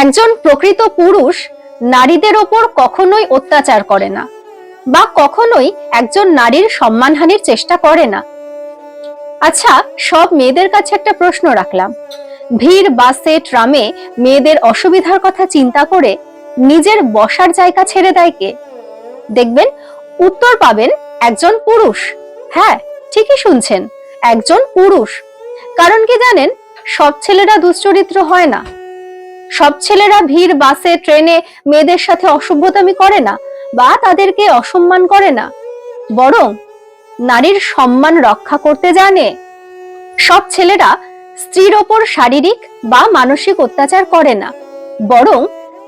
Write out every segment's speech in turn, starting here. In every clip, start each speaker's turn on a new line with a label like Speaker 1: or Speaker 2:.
Speaker 1: একজন প্রকৃত পুরুষ নারীদের ওপর কখনোই অত্যাচার করে না, বা কখনোই একজন নারীর সম্মানহানির চেষ্টা করে না। আচ্ছা সব মেয়েদের কাছে একটা প্রশ্ন রাখলাম। ভিড়, বাসে, ট্রামে মেয়েদের অসুবিধার কথা চিন্তা করে নিজের বসার জায়গা ছেড়ে দেয় কে? দেখবেন, উত্তর পাবেন একজন পুরুষ। হ্যাঁ ঠিকই শুনছেন, একজন পুরুষ। কারণ কি জানেন, সব ছেলেরা দুশ্চরিত্র হয় না। সব ছেলেরা ভিড়, বাসে, ট্রেনে মেয়েদের সাথে অসভ্যতামি করে না বা তাদেরকে অসম্মান করে না। বরং নারীর সম্মান রক্ষা করতে জানে। সব ছেলেরা স্ত্রীর ওপর শারীরিক বা মানসিক অত্যাচার করে না। বরং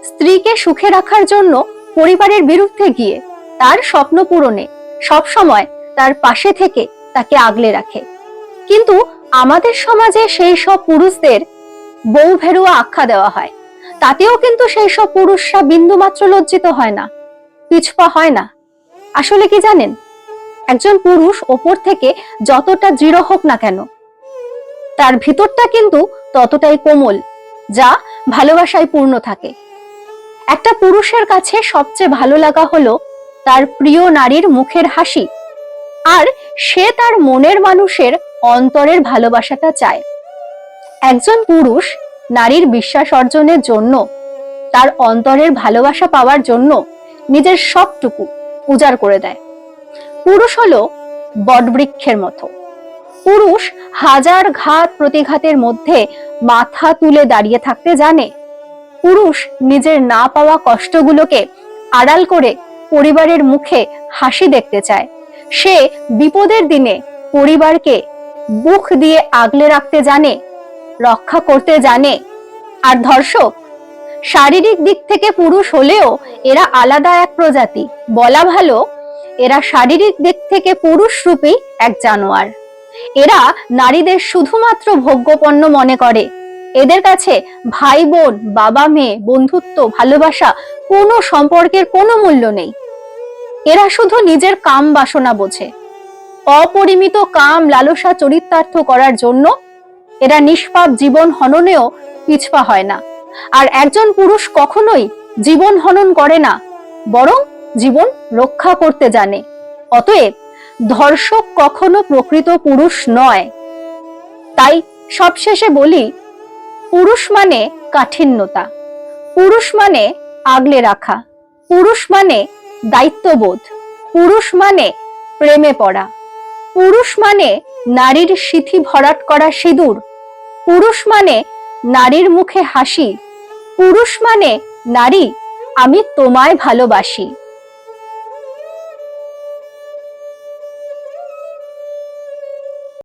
Speaker 1: স্ত্রীকে সুখে রাখার জন্য পরিবারের বিরুদ্ধে গিয়ে তার স্বপ্ন পূরণে সব সময় তার পাশে থেকে তাকে আগলে রাখে। কিন্তু আমাদের সমাজে সেই সব পুরুষদের বউ ভেরুয়া আখ্যা দেওয়া হয়। তাতেও কিন্তু সেই সব পুরুষরা বিন্দু মাত্র লজ্জিত হয় না। পিছপা হয় না। আসলে কি জানেন? একজন পুরুষ ওপর থেকে যতটা দৃঢ় হোক না কেন, তার ভিতরটা কিন্তু ততটাই কোমল, যা ভালোবাসায় পূর্ণ থাকে। একটা পুরুষের কাছে সবচেয়ে ভালো লাগা হলো তার প্রিয় নারীর মুখের হাসি, আর সে তার মনের মানুষের অন্তরের ভালোবাসাটা চায়। একজন পুরুষ নারীর বিশ্বাস অর্জনের জন্য, তার অন্তরের ভালোবাসা পাওয়ার জন্য নিজের সবটুকু উজাড় করে দেয়। পুরুষ হলো বটবৃক্ষের মতো। পুরুষ হাজার ঘাত প্রতিঘাতের মধ্যে মাথা তুলে দাঁড়িয়ে থাকতে জানে। পুরুষ নিজের না পাওয়া কষ্টগুলোকে আড়াল করে পরিবারের মুখে হাসি দেখতে চায়। সে বিপদের দিনে পরিবারকে বুক দিয়ে আগলে রাখতে জানে রক্ষা করতে জানে। আর ধর্ষক, শারীরিক দিক থেকে পুরুষ হলেও এরা আলাদা এক প্রজাতি। বলা ভালো, এরা শারীরিক দিক থেকে পুরুষ রূপী এক জানোয়ার। এরা নারীদের শুধুমাত্র ভোগ্যপণ্য মনে করে। এদের কাছে ভাই বোন, বাবা মেয়ে, বন্ধুত্ব, ভালোবাসা কোনো সম্পর্কের কোনো মূল্য নেই। এরা শুধু নিজের কাম বাসনা বোঝে। অপরিমিত কাম, লালসা চরিতার্থ করার জন্য এরা নিষ্পাপ জীবন হননেও পিছপা হয় না। আর একজন পুরুষ কখনোই জীবন হনন করে না, বরং জীবন রক্ষা করতে জানে। অতএব ধর্ষক কখনো প্রকৃত পুরুষ নয়। তাই সবশেষে বলি, পুরুষ মানে কাঠিন্যতা। পুরুষ মানে আগলে রাখা। পুরুষ মানে দায়িত্ববোধ। পুরুষ মানে প্রেমে পড়া। পুরুষ মানে নারীর সিথি ভরাট করা সিঁদুর। পুরুষ মানে নারীর মুখে হাসি। পুরুষ মানে নারী, আমি তোমায় ভালোবাসি।